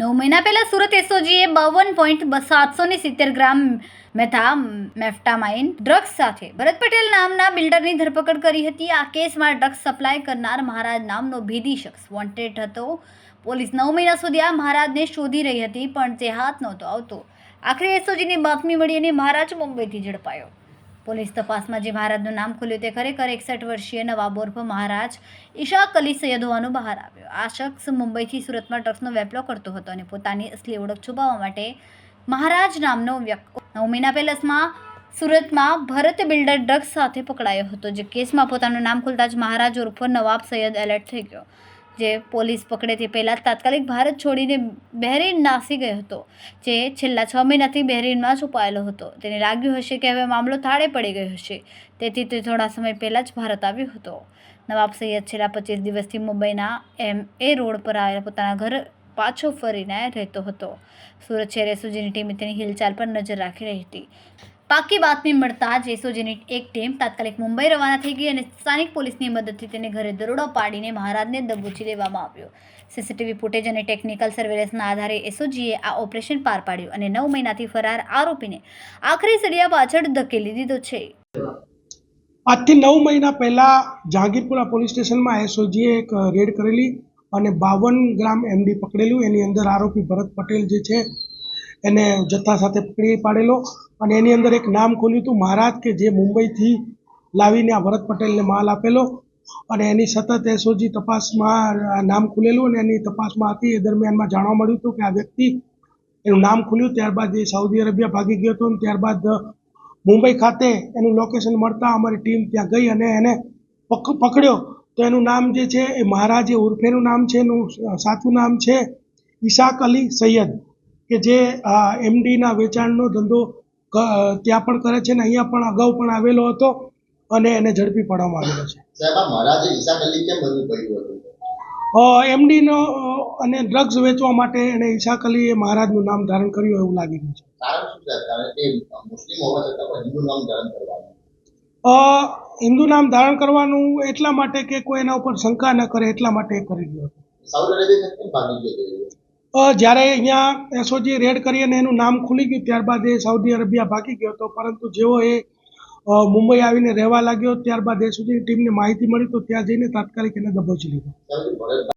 નવ મહિના પહેલાં સુરત એસઓજીએ બાવન પોઈન્ટ સાતસો ને સિત્તેર ગ્રામ મેથા મેફ્ટામાઇન ડ્રગ્સ સાથે ભરત પટેલ નામના બિલ્ડરની ધરપકડ કરી હતી. આ કેસમાં ડ્રગ્સ સપ્લાય કરનાર મહારાજ નામનો ભેદી શખ્સ વોન્ટેડ હતો. પોલીસ નવ મહિના સુધી આ મહારાજને શોધી રહી હતી, પણ તે હાથ નહોતો આવતો. આખરે એસઓજીની બાતમી મળી અને મહારાજ મુંબઈથી ઝડપાયો. પોલીસ તપાસમાં જે મહારાજનું નામ ખુલ્યું તે ખરેખર એકસઠ વર્ષીય નવાબ ઉર્ફ મહારાજ ઈશાક અલી સૈયદ હોવાનું બહાર આવ્યું. આ શખ્સ મુંબઈથી સુરતમાં ડ્રગ્સનો વેપલો કરતો હતો અને પોતાની અસલી ઓળખ છુપાવવા માટે મહારાજ નામનો વ્યક્તિ નવ મહિના પહેલામાં સુરતમાં ભરત બિલ્ડર ડ્રગ્સ સાથે પકડાયો હતો. જે કેસમાં પોતાનું નામ ખુલતા જ મહારાજ ઉર્ફ નવાબ સૈયદ એલર્ટ થઈ ગયો. જે પોલીસ પકડે તે પહેલાં તાત્કાલિક ભારત છોડીને બહેરીન નાસી ગયો હતો, જે છેલ્લા છ મહિનાથી બહેરીનમાં છુપાયેલો હતો. તેને લાગ્યું હશે કે હવે મામલો થાળે પડી ગયો હશે. તેથી તે થોડા સમય પહેલાં જ ભારત આવ્યો હતો. નવાબ સૈયદ છેલ્લા પચીસ દિવસથી મુંબઈના એમ એ રોડ પર આવેલા પોતાના ઘર પાછો ફરીને રહેતો હતો. સુરત શહેર એસઓજીની ટીમે તેની હિલચાલ પર નજર રાખી રહી હતી. પાકી બાતમી મળતા જ એસઓજીની એક ટીમ તાત્કાલિક મુંબઈ રવાના થઈ ગઈ અને સ્થાનિક પોલીસની મદદથી તેને ઘરે દરોડો પાડીને મહારાજને દબોચી લેવામાં આવ્યો. સીસીટીવી ફૂટેજ અને ટેકનિકલ સર્વેલન્સના આધારે એસઓજીએ આ ઓપરેશન પાર પાડ્યું અને નવ મહિનાથી ફરાર આરોપીને આખરી સળિયા પાછળ ધકેલી દીધો છે. આજથી નવ મહિના પહેલાં જહાંગીરપુરા પોલીસ સ્ટેશનમાં એસઓજીએ એક રેડ કરેલી અને બાવન ગ્રામ એમડી પકડેલું. એની અંદર આરોપી ભરત પટેલ જે છે એને જથ્થા સાથે પકડી પાડેલો અને એની અંદર એક નામ ખોલ્યું હતું મહારાજ કે જે મુંબઈથી લાવીને આ ભરત પટેલને માલ આપેલો. અને એની સતત એસઓજી તપાસમાં નામ ખુલેલું અને એની તપાસમાં હતી. એ દરમિયાનમાં જાણવા મળ્યું હતું કે આ વ્યક્તિ એનું નામ ખુલ્યું ત્યારબાદ એ સાઉદી અરેબિયા ભાગી ગયો હતો અને ત્યારબાદ મુંબઈ ખાતે એનું લોકેશન મળતા અમારી ટીમ ત્યાં ગઈ અને એને પક, પકડ્યો. તો એનું નામ જે છે એ મહારાજે ઉર્ફેનું નામ છે, એનું સાચું નામ છે ઈશાક અલી સૈયદ. કે જે એમડીના વેચાણનો ધંધો ત્યાં પણ કરે છે ને અહીંયા પણ અગાઉ પણ આવેલો હતો અને એને ઝડપી પાડવામાં આવેલો છે. આ એમડીનો અને ડ્રગ્સ વેચવા માટે એને ઈશાક અલીએ મહારાજનું નામ ધારણ કર્યું એવું લાગી રહ્યું છે. હિન્દુ નામ ધારણ કરવાનું. એટલા માટે કે કોઈ એના ઉપર શંકા ન કરે એટલા માટે કરી રહ્યો હતો. જ્યારે અહીંયા એસઓજી રેડ કરી અને એનું નામ ખુલી ગયું, ત્યારબાદ એ સાઉદી અરેબિયા ભાગી ગયો હતો. પરંતુ જેવો એ મુંબઈ આવીને રહેવા લાગ્યો, ત્યારબાદ એસઓજીની ટીમને માહિતી મળી, તો ત્યાં જઈને તાત્કાલિક એને દબોચી લીધો.